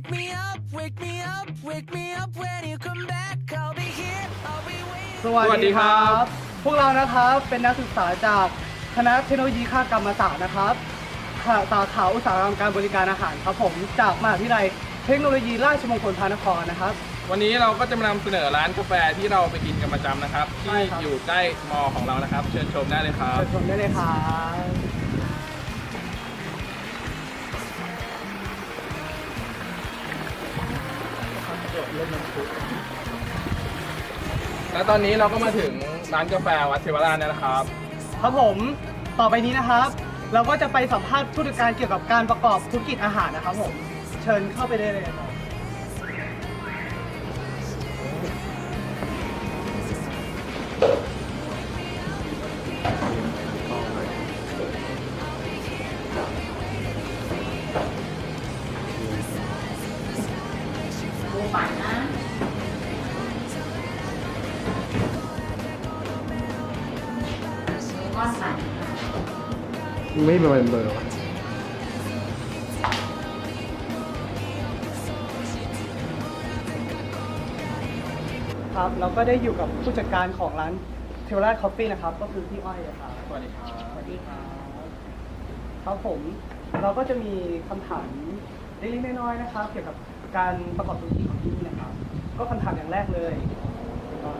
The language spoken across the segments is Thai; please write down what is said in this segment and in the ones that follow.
Wake me up, wake me up, wake me up when you come back. I'll be here, I'll be waiting. สวัสสวัสดีดีคครัรับบพวกเรานะครับเป็นนักศึกษาจากคณะเทคโนโลยีค่ากรรมศาสตร์นะครับค่ะสาขาอุตสาหกรรมการบริการอาหารครับผมจากมหาวิทยาลัยเทคโนโลยีราชมงคลพระนครนะครับ วันนี้เราก็จะมานำเสนอร้านกาแฟที่เราไปกินกันประจำนะครับใช่ที่ครับ อยู่ใกล้มอของเรานะครับ เชิญชมได้เลยครับ เชิญชมได้เลยครับ และตอนนี้เราก็มาถึงร้านกาแฟวัดเทวราชแล้วนะครับ ครับผมต่อไปนี้นะครับ เราก็จะไปสัมภาษณ์ผู้จัดการเกี่ยวกับการประกอบธุรกิจอาหารนะครับผม เชิญเข้าไปได้เลยครับ ไม่เป็นเบอร์วะครับเราก็ได้อยู่กับผู้จัดการของร้านเทวราชคอฟฟี่นะครับ ก็คือพี่อ้อยนะครับสวัสดีครับสวัสดีครับครับผมเราก็จะมีคำถามเล็กๆน้อยๆนะครับ เกี่ยวกับการประกอบธุรกิจของที่นี่นะครับ ก็คำถามอย่างแรกเลย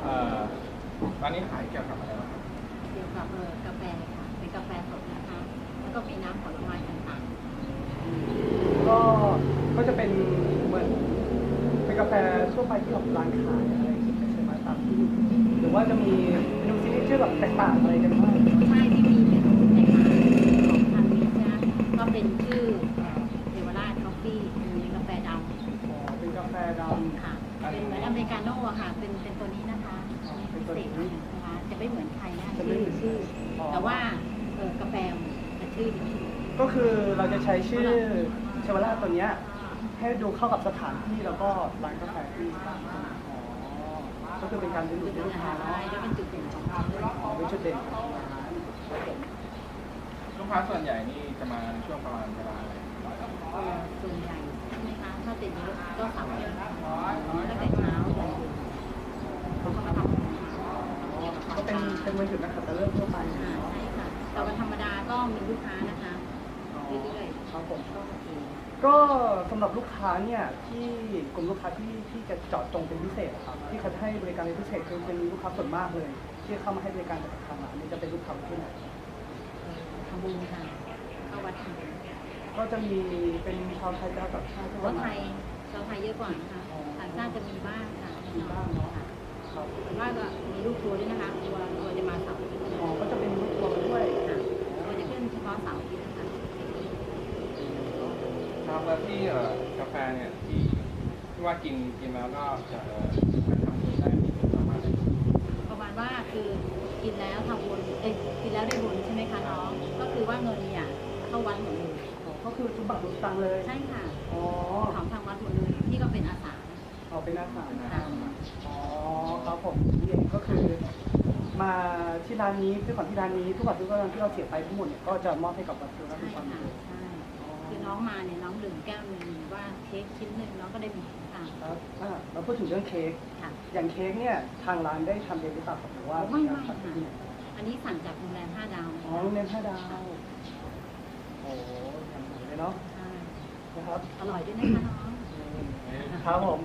เอ่อร้านนี้ขายเกี่ยวกับอะไรบ้างครับ เกี่ยวกับเออกาแฟค่ะเป็นกาแฟสดนะคะ แล้วก็มีน้ำผลไม้ต่างก็ก็จะเป็นเหมือนเป็นกาแฟทั่วไปที่แบบร้านขายอะไรอย่างเงี้ยใช่ไหมตามที่หรือว่าจะมีเมนูซิกเนเจอร์แบบแตกต่างอะไรกันบ้างๆใช่ที่มีเมนูแตกต่างของทางนี้นะก็เป็นชื่อเทวราชคอฟฟี่เป็นกาแฟดอ๋อเป็นกาแฟดำค่ะ เป็นเหมือนอเมริกาโน่อะค่ะ เป็นเป็นตัวนี้นะคะพิเศษนะคะจะไม่เหมือนใครนะชื่อชื่อ แต่ว่าเออกาแฟจะชื่อนี้ำก็คือเราจะใช้ชื่อเชวราตัวเนี้ยให้ดูเข้ากับสถานที่แล้วก็ร้านกาแฟที่อ๋อก็คือเป็นการดึงดูดลูกค้าเนาะใช่แล้วเป็นจุดเด่นของเขาด้วยอ๋อเป็นจุดเด่นของร้านลูกค้าส่วนใหญ่นี่จะมาในช่วงประมาณเวลาอะไรเอ่อส่วนใหญ่ใช่ไหมคะถ้าเป็นรถก็เสาร์อาทิตย์ตั้งแต่เช้าจนถึงเขาเข้ามาทำงาน ก็เป็นเป็นมือถือนักขัตฤกษ์ทั่วไป อ่า เนาะ ใช่ค่ะแต่วันธรรมดาก็มีลูกค้านะคะเรื่อย ครับ ผมๆก็โอเคก็สำหรับลูกค้าเนี่ยที่กลุ่มลูกค้าที่ที่จะเจาะจงเป็นพิเศษอะครับที่เขาจะให้บริการเป็นพิเศษคือเป็นลูกค้าส่วนมากเลย ที่เข้ามาให้บริการจากทางร้านนี่จะเป็นลูกค้าที่ไหนทำบุญค่ะเข้าวัดทำบุญก็จะมีเป็นชาวไทยชาวต่างชาติที่รว่าถไทยชาวไทยเยอะกว่านะคะต่างชาติจะมีบ้างค่ะมีบ้างเนาะค่ะครับแต่ว่าก็มีลูกทัวร์ด้วยนะคะทัวร์ทัวร์จะมาเสาร์อาทิตย์อ๋อก็จะเป็นลูกทัวร์มาด้วย ค่ะทัวร์จะขึ้นเฉพาะเสาร์อาทิตย์นะ คะครับแล้วที่เอ่อกาแฟเนี่ยที่ที่ว่ากินกินแล้วก็จะเอ่อทำบุญได้ที่ประมาณไหนประมาณว่าคือกินแล้วทำบุญเอ้ยกินแล้วได้บุญใช่ไหมคะน้อง ก็คือว่าเงินเนี่ยเข้าวัดหมดเลยก็คือทุกบาททุกสตังค์เลยใช่ค่ะอ๋อของทางวัดหมดเลยที่ก็เป็นอาสาเอาเป็นหน้าสามค่ะอ๋อครับผมนี่เองก็คือ มาที่ร้านนี้ซื้อของที่ร้านนี้ทุกบาททุกสตางค์ที่เราเสียไปทั้งหมดเนี่ยก็จะมอบให้กับวัดคือรับผิใช่ดชอบค่ะเลยใช่คือ น้องมาเนี่ยน้องดื่มแก้วหนึ่งหรือว่าเค้กชิ้นหนึ่งน้องก็ได้มีค่ะ ครับอ่าเราพูดถึงเรื่องเค้ก ค่ะ อย่างเค้กเนี่ยทางร้านได้ทำเองหรือเปล่าครับหรือว่าไม่ไม่ค่ะ อันนี้สั่งจากโรงแรมห้าดาวนะอ๋อคะโรงเรียนห้าดาว โอ้ยังสวยเลยเนาะใช่นะครับอร่อยด้วยนะคะน้อง ครับผม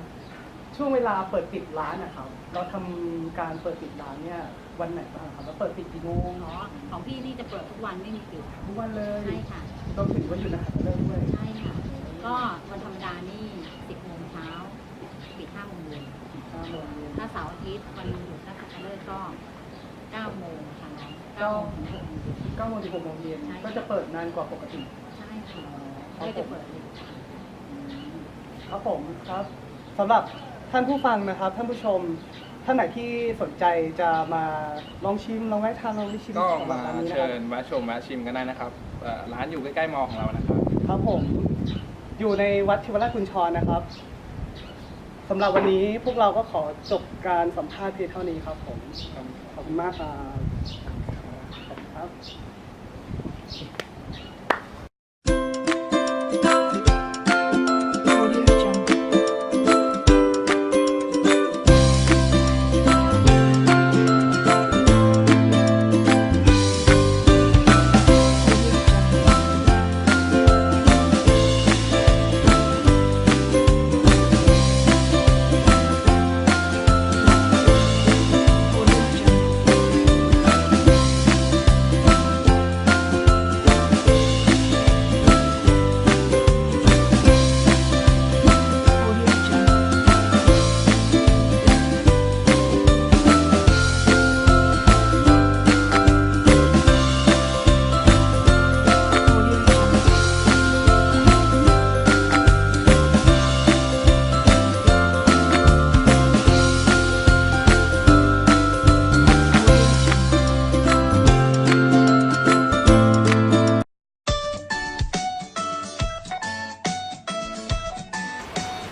ช่วงเวลาเปิดปิดร้านนะครับ เราทำการเปิดปิดร้านเนี่ยวันไหนบ้างครับแล้วเปิดปิดกี่โมงอ๋อของพี่นี่จะเปิดทุกวันไม่มีปิดทุกวันเลยใช่ค่ะ รวมถึงวันหยุดนะครับเริ่มด้วยใช่ค่ะ ก็วันธรรมดานี่สิบโมงเช้าปิดห้าโมงเย็นห้าโมงเย็น ถ้าเสาร์อาทิตย์วันหยุดนักขัตฤกษ์ก็เก้าโมงค่ะน้องเก้าโมงถึงหกโมงเย็น เก้าโมงถึงหกโมงเย็นใช่ ก็จะเปิดนานกว่าปกติใช่ค่ะครัก็บผจะมเปิดเร็วค่ะ ครับผมครับสำหรับ ท่านผู้ฟังนะครับ ท่านผู้ชมท่านไหนที่สนใจจะมาลองชิมลองแวะทานลองได้ชิมก็ของมาร้านนี้นะเชิครับญมาชมมาชิมกันได้นะครับเอ่อร้านอยู่ใกล้ๆมอของเรานะครับ ครับผมอยู่ในวัดทิวราชกุญชรนะครับสำหรับวันนี้พวกเราก็ขอจบการสัมภาษณ์เพียงเท่านี้ครับผมขอบคุณมากครับ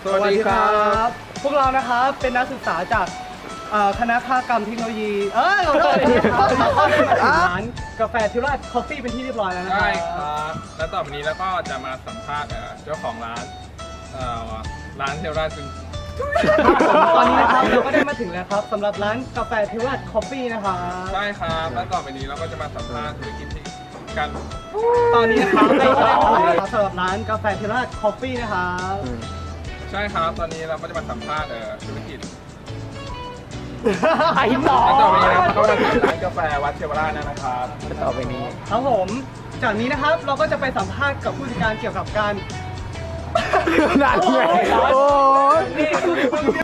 สวัสดีครับ พวกเรานะครับเป็นนักศึกษาจากเอ่อคณะค้ากรรมเทคโนโลยี เอ้ยขอโทษนะครับร้านกาแฟทิวราชคอฟฟี่เป็นที่เรียบร้อยแล้วนะครัใช่ครับ แล้วต่อไปนี้เราก็จะมาสัมภาษณ์เอ่อเจ้าของร้านเอ่อร้านเทลราจุนตอนนี้นะครับเราก็ได้มาถึงแล้วครับสำหรับร้านกาแฟทิวราชคอฟฟี่นะครับใช่ครับ แล้วต่อไปนี้เราก็จะมาสัมภาษณ์ธุรกิจที่กัน ตอนนี้นะครับเราก็ได้มาถึงแล้วครับสำหรับร้านกาแฟทิวราชคอฟฟี่นะครับ ใช่ครับ ตอนนี้เราก็จะมาสัมภาษณ์เอ่อธุรกิจไอ้หมอแล้วต่อไปนี้เราก็มาถึงร้านกาแฟวัดเทวราชแล้วนะครับต่อไปนี้ ครับผม จากนี้นะครับเราก็จะไปสัมภาษณ์กับผู้จัดการเกี่ยวกับการนานไงโอ้ย นี่คือ